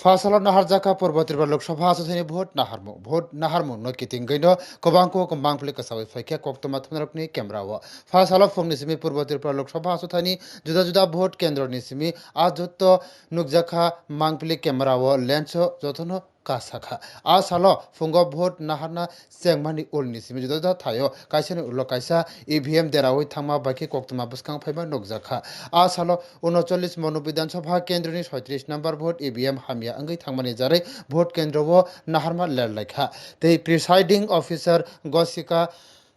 ফাসল নাহার জাকা পূর্ব ত্রিপুরা লোকসভা আসনে vote নাহারমু vote নাহারমু নকি তিঙ্গৈন কবাংকো কম্বাংফলি কসাবই ফাইকে কক্তমা থমনকনি ক্যামেরাও ফাসল ফংনিসিমি পূর্ব ত্রিপুরা লোকসভা আসথানি জুদা জুদা ভোট কেন্দ্র নিসিমি। আজ যত নুকজাখা মাংফলি ক্যামেরাও ল্যান্স যতন kasakha asalo fungo vote nahana chengmani ulni simi judo da thayo kaisa ni ulo kaisa evm derawoi thangma baki koktuma buskang phaiba nokjakha asalo 39 mono bidan sabha kendro ni 36 number vote evm hamya angai thangmani jare vote kendro bo naharma lerlakha the presiding officer gosika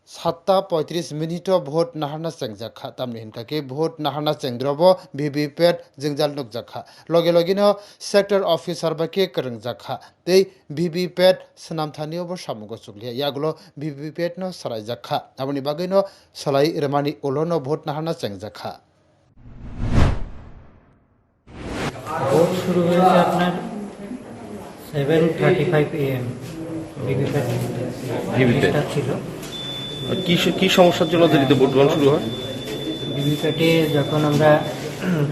সাতটা পঁয়ত্রিশ minute vote নাহারনা চেংজাখা তামনি হিনকাকে vote নাহারনা চেংদ্রব VVPAT জিংজাল নুকজাখা লগে লগেনো সেক্টর অফিসার বাকে করংজাখা তৈ ভিভিপ্যাট সোনামথানিয়াবো সামুগ চুকলিয়া। ইয়াগুলো ভিভিপ্যাট ন সরাইজাখা আবনি বাগৈনো সলাই রেমানি উলনো ভোট নাহারনা চেংজাখা ভোট শুরু হয়েছে আপনার seven thirty five AM VVPAT. ছিল। কি কি সমস্যার জন্য দেরিতে ভোট গ্রহণ শুরু হয়? ভিভিপ্যাটে যখন আমরা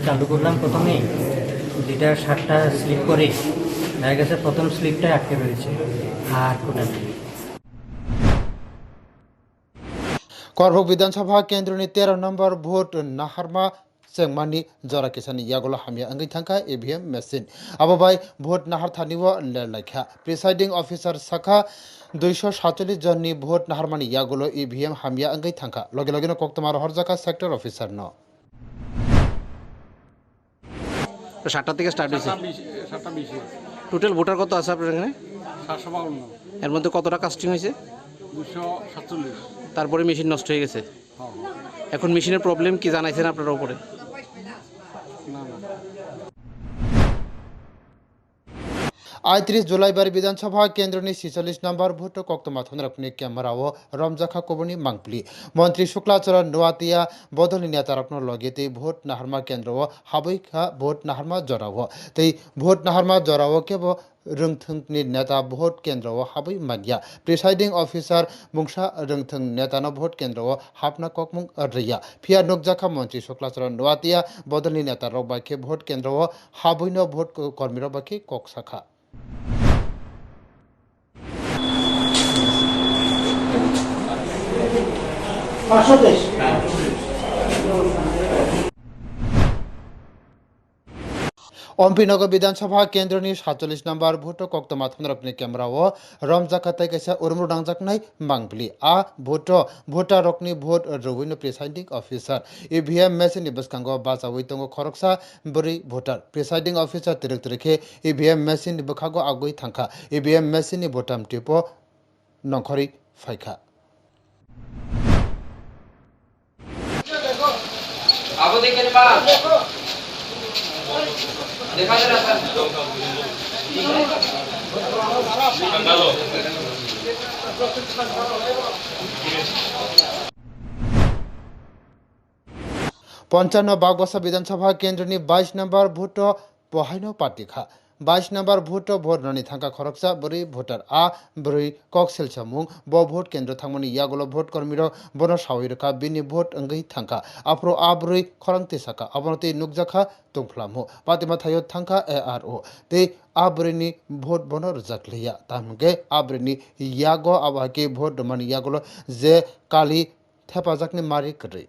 চালু করলাম প্রথমে যেটা সাতটা স্লিপ করে দেখা গেছে প্রথম স্লিপটা আটকে রয়েছে আর কোটা নেই করভোগ বিধানসভা কেন্দ্রনি তেরো নম্বর ভোট নাহারমা চেংমানি জরা কিসানি ইয়াগুলো হামিয়া আঙ্গি থাকা ইভিএম মেশিন আবাবাই ভোট নাহার থানিও লেরলাইখা প্রিসাইডিং অফিসার শাখা দুইশো সাতচল্লিশ জননি ভোট নাহারমানি ইয়াগুলো ইভিএম হামিয়া আঙ্গি থাকা লগে লগে কক্তমার হরজাকা সেক্টর অফিসার ন। তো সাতটা থেকে স্টার্ট হয়েছে? টোটাল ভোটার কত আছে আপনার এখানে? এর মধ্যে কতটা কাস্টিং হয়েছে? তারপরে মেশিন নষ্ট হয়ে গেছে। হ্যাঁ এখন মেশিনের প্রবলেম কি জানাইছেন আপনার উপরে? आइतरिस जुलाई बार विधानसभा केन्द्र नि छिचलिस नम्बर भोट कक्तमा थुन्द्रपने क्यामेरा हो रम्जाखा कोबनी मांगप्ली मन्त्री शुक्लाचरण नुवातिया बदल नेतारप्न लगेते भोट नाहरमा केन्द्र हो हाबैखा भोट नाहरमा जराव हो त्यही भोट नाहरमा जराव के भ रोंथोंनि नेता भोट केन्द्रआव हाबै मागिया प्रिसाइडिं अफिसार मुंसा रोंथों नेताना भोट केन्द्रआव हाबना ककमुं रैया फिया नकजाखा मन्त्री शुक्लाचरण नुवातिया बदलनि नेता रबाखे भोट केन्द्रआव हाबैनो भोट कर्मीर बाखि कक साखा পাঁচশো তেইশ। অম্পিনগর বিধানসভা কেন্দ্রनि সাতচল্লিশ নম্বর ভোট কক্ত মাথমরকনি ক্যামেরাও খাতে কেসা উরমু ডাংজাকনাই মাংপলি আ vote, voter রকনি vote Rabindra presiding officer. EVM machine বসকাঙ্গ বাজা উইতঙ্গ খরকসা বরি ভোটার। প্রিসাইডিং অফিসার তিরক তিরকে ইভিএম মেশিন বখাগো আগুই থাঙ্কা ইভিএম মেশিন ভোটাম টিপ নখরি ফাইখা। আবু দেখেন মা পঞ্চান্ন বাগবাসা বিধানসভা কেন্দ্রনি বাইশ নম্বর ভোট বহাইন বাইশ নম্বর ভোট ভোট রানি থাকা খরকসা বরি ভোটার আ বরি কক সেলসামুং ব ভোট কেন্দ্র থাকমানি ইয়াগুলো ভোট কর্মীর, বন সাওই রেখা বিনি ভোট অঙ্গই থাকা আপ্রো আ বরি খরংতে সাকা আবনতে নুকজাখা তুংফ্লামু, পাতিমা থাইও থাকা এ, আর, ও, তে আবরিনি ভোট বন রজাকলিয়া তামগে আবরিনি ইয়াগো আবাকে ভোট মানে ইয়াগুলো, যে কালি থেপাজাকনি মারি করে।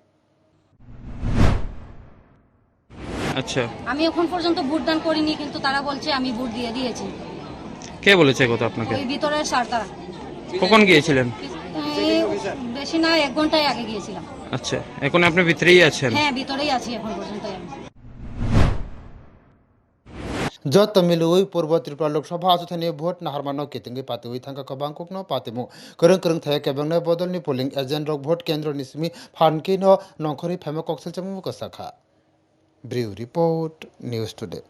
আচ্ছা। আমি এখন পর্যন্ত ভোটদান করিনি কিন্তু তারা বলছে আমি ভোট দিয়ে দিয়েছি। কে বলেছে কথা আপনাকে? ওই ভিতরের সার তারা কখন গিয়েছিলেন? এই বেশি না এক ঘন্টায় আগে গিয়েছিলাম। আচ্ছা এখন আপনি ভিতরেই আছেন? হ্যাঁ ভিতরেই আছি এখন পর্যন্ত আমি। যত মিলুই পূর্ব ত্রিপুরা লোকসভা আসুথানি ভোট নাহারমানো কেতিঙ্গি পাতিউই থাকা কবাং কুকনো পাতিমু করং করং থায়া কেবেংনে বদলনি পোলিং এজেন্ট রক ভোট কেন্দ্র নিসমি ফানকিনো নখরি ফেমে কক্সেল চামু কসাখা Brief Report News Today.